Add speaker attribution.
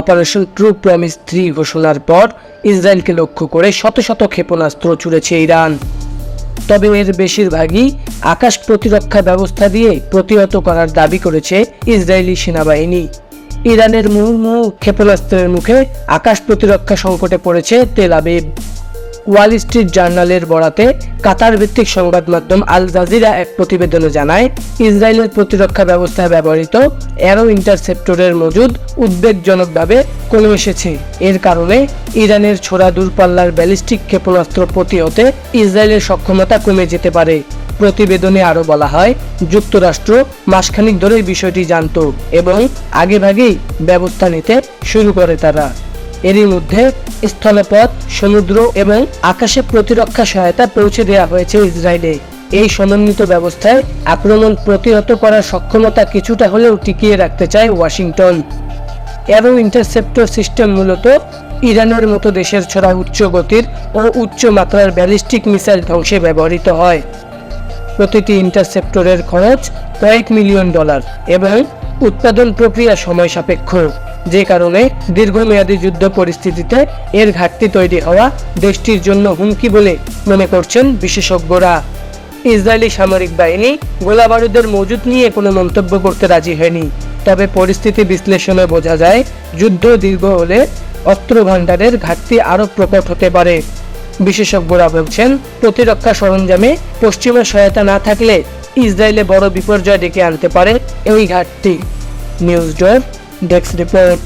Speaker 1: Operation true promise three ঘোষণার পর ইসরায়েলকে লক্ষ্য করে শত শত ক্ষেপণাস্ত্র ছুড়েছে ইরান। তবে এর বেশিরভাগই আকাশ প্রতিরক্ষা ব্যবস্থা দিয়ে প্রতিহত করার দাবি করেছে ইসরায়েলি সেনাবাহিনী। ইরানের মুহুর্মুহু ক্ষেপণাস্ত্রের মুখে আকাশ প্রতিরক্ষা সংকটে পড়েছে তেল আবিব। ওয়াল স্ট্রিট জার্নালের বরাতে কাতার ভিত্তিক সংবাদ মাধ্যম আল জাজিরা এক প্রতিবেদনে জানায়, ইসরায়েলের প্রতিরক্ষা ব্যবস্থায় ব্যবহৃত অ্যারো ইন্টারসেপ্টরের মজুদ উদ্বেগজনকভাবে কমে এসেছে। এর কারণে ইরানের ছোড়া দূরপাল্লার ব্যালিস্টিক ক্ষেপণাস্ত্র প্রতিহতে ইসরায়েলের সক্ষমতা কমে যেতে পারে। প্রতিবেদনে আরও বলা হয়, যুক্তরাষ্ট্র মাসখানিক ধরেই বিষয়টি জানত এবং আগেভাগেই ব্যবস্থা নিতে শুরু করে তারা। এরই মধ্যে স্থলপথ সমুদ্র এবং আকাশে প্রতিরক্ষা সহায়তা পৌঁছে দেওয়া হয়েছে ইসরায়েলে। এই সমন্বিত ব্যবস্থায় আক্রমণ প্রতিহত করার সক্ষমতা কিছুটা হলেও টিকিয়ে রাখতে চায় ওয়াশিংটন। অ্যারো ইন্টারসেপ্টর সিস্টেম মূলত ইরানের মতো দেশের ছড়া উচ্চ গতির ও উচ্চ মাত্রার ব্যালিস্টিক মিসাইল ধ্বংসে ব্যবহৃত হয়। প্রতিটি ইন্টারসেপ্টরের খরচ কয়েক মিলিয়ন ডলার এবং উৎপাদন প্রক্রিয়া সময় সাপেক্ষ। যে কারণে দীর্ঘমেয়াদী যুদ্ধ পরিস্থিতিতে এর ঘাটতি তৈরি হওয়া দেশটির জন্য হুমকি বলে মনে করছেন বিশেষজ্ঞরা। ইসরায়েলি সামরিক বাহিনী গোলাবারুদের মজুদ নিয়ে কোনো মন্তব্য করতে রাজি হয়নি। তবে পরিস্থিতি বিশ্লেষণে বোঝা যায়, যুদ্ধ দীর্ঘ হলে অস্ত্র ভাণ্ডারের ঘাটতি আরও প্রকট হতে পারে। বিশেষজ্ঞরা বলছেন, প্রতিরক্ষা সরঞ্জামে পশ্চিমের সহায়তা না থাকলে ইসরায়েলে বড় বিপর্যয় ডেকে আনতে পারে এই ঘাটটি নিউজ ডেস্ক রিপোর্ট।